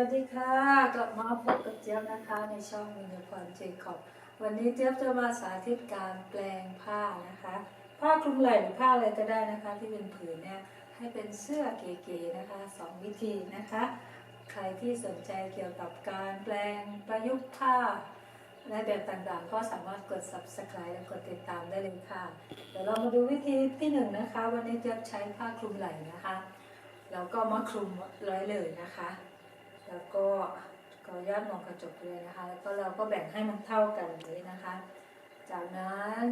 วัสดีค่ะ กลับมาพบกับเจี๊ยบนะคะในช่องมินพรเจคอบ วันนี้เจี๊ยบจะมาสาธิตการแปลงผ้านะคะ ผ้าคลุมไหล่หรือผ้าอะไรก็ได้นะคะ ที่เป็นผืนเนี่ยให้เป็นเสื้อเก๋ๆนะคะสองวิธีนะคะ ใครที่สนใจเกี่ยวกับการแปลงประยุกต์ผ้าในแบบต่างๆ ก็สามารถกด subscribe และกดติดตามได้เลยค่ะ เดี๋ยวเรามาดูวิธีที่หนึ่งนะคะ วันนี้เจี๊ยบใช้ผ้าคลุมไหล่นะคะ แล้วก็มาคลุมไว้เลยนะคะ แล้วก็ขออนุญาตมองกระจกเลยนะคะ แล้วก็เราก็แบ่งให้มันเท่ากันเลยนะคะ จากนั้น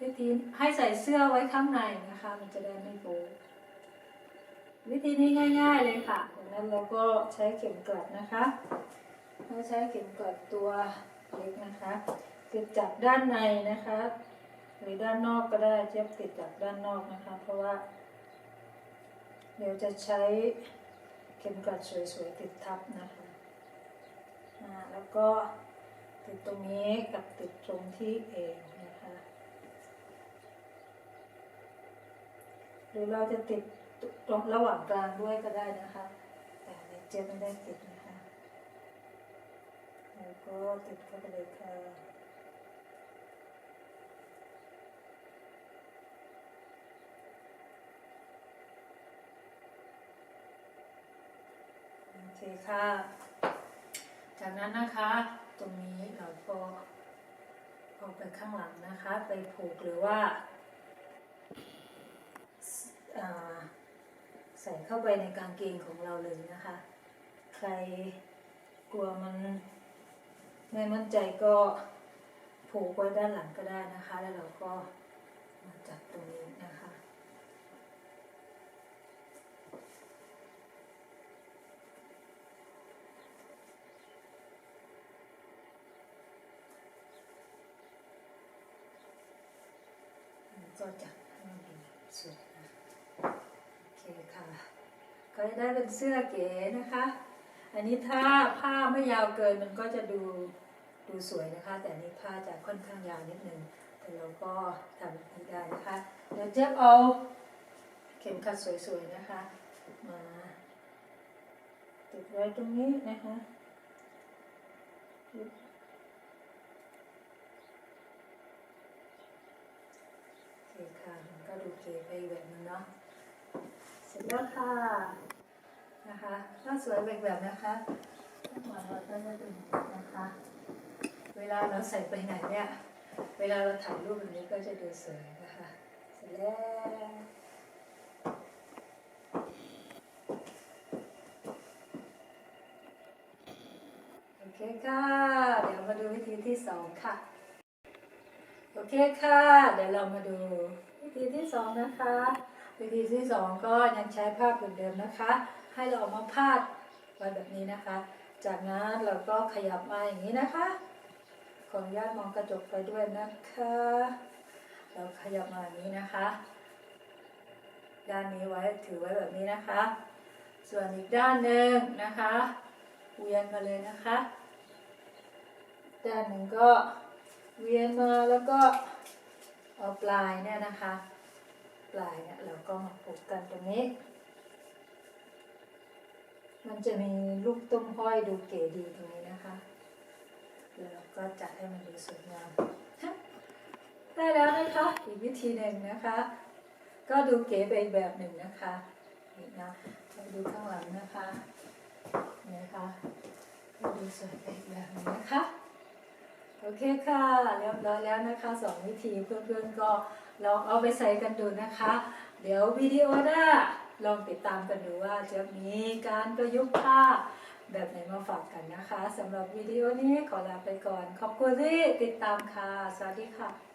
วิธีให้ใส่เสื้อไว้ข้างในนะคะ มันจะได้ไม่โป๊วิธีนี้ง่าย ๆเลยค่ะจากนั้นเราก็ใช้เข็มกลัดนะคะเราใช้เข็มกลัดตัวเล็กนะคะติดจากด้านในนะคะ หรือด้านนอกก็ได้เทียบติดจากด้านนอกนะคะ เพราะว่า เดี๋ยวจะใช้ เข็มกลัดสวยๆติดทับนะคะแล้วก็ติดตรงนี้กับติดตรงที่เอวนะคะหรือเราจะติดตรงระหว่างกลางด้วยก็ได้นะคะ แต่ในเจ๊ไม่ได้ติดนะคะ แล้วก็ติดเข้าไปเลยค่ะ เคค่ะ จากนั้นนะคะ ตรงนี้เราก็เอาไปข้างหลังนะคะ ไปผูกหรือว่าาใส่เข้าไปในกางเกงของเราเลยนะคะ ใครกลัวมันไม่มั่นใจก็ผูกไว้ด้านหลังก็ได้นะคะ แล้วเราก็มาจัดตรงนี้นะคะ มัน ก็จัดให้มันเป็นสวยนะโอเคค่ะก็ได้เป็นเสื้อเก๋นะคะ อันนี้ถ้าผ้าไม่ยาวเกินมันก็จะดูดูสวยนะคะ แต่นนี้ผ้าจะค่อนข้างยาวนิดนึงแต่เราก็ทำแบบนี้ได้นะคะเดี๋ยวเจ๊เอาเข็มขัดสวยๆนะคะ มาติดไว้ตรงนี้นะคะโอเคค่ะมันก็ดูเก๋ไปอีกแบบนึงเนาะเสร็จแล้วค่ะนะคะถ้าสวยแบบแบบนะคะหวังเราก็จะดูนะคะ เวลาเราใส่ไปไหนเนี่ย เวลาเราถ่ายรูปแบบนี้ก็จะดูสวยนะคะ เสร็จแล้วโอเคค่ะ เดี๋ยวมาดูวิธีที่สองค่ะโอ เคค่ะ เดี๋ยวเรามาดูวิธีที่สองนะคะ วิธีที่สองก็ยังใช้ผ้าผืนเดิมนะคะ ให้เราเอามาพาดไว้แบบนี้นะคะ จากนั้นเราก็ขยับมาอย่างนี้นะคะขออนุญาตมองกระจกไปด้วยนะคะ เราขยับมาอย่างนี้นะคะ ด้านนี้ไว้ถือไว้แบบนี้นะคะ ส่วนอีกด้านหนึ่งนะคะเวียนมาเลยนะคะ ด้านหนึ่งก็ เวียนมาแล้วก็เอาปลายเนี่ยนะคะ ปลายเนี่ยเราก็มาผูกกันตรงนี้ มันจะมีลูกต้มห้อยดูเก๋ดีตรงนี้นะคะแล้วเราก็จัดให้มันดูสวยงามได้แล้วนะคะอีกวิธีหนึ่งนะคะ ก็ดูเก๋ไปแบบหนึ่งนะคะนี่นะมาดูข้างหลังนะคะนี่นะคะดูสวยไปแบบหนึ่งนะคะ อเคค่ะเรียบร้อยแล้วนะคะสองวิธีเพื่อนๆก็ลองเอาไปใส่กันดูนะคะ เดี๋ยววิดีโอหน้าลองติดตามกันดูว่าจะมีการประยุกต์ผ้าแบบไหนมาฝากกันนะคะสำหรับวิดีโอนี้ขอลาไปก่อน ขอบคุณที่ติดตามค่ะ สวัสดีค่ะ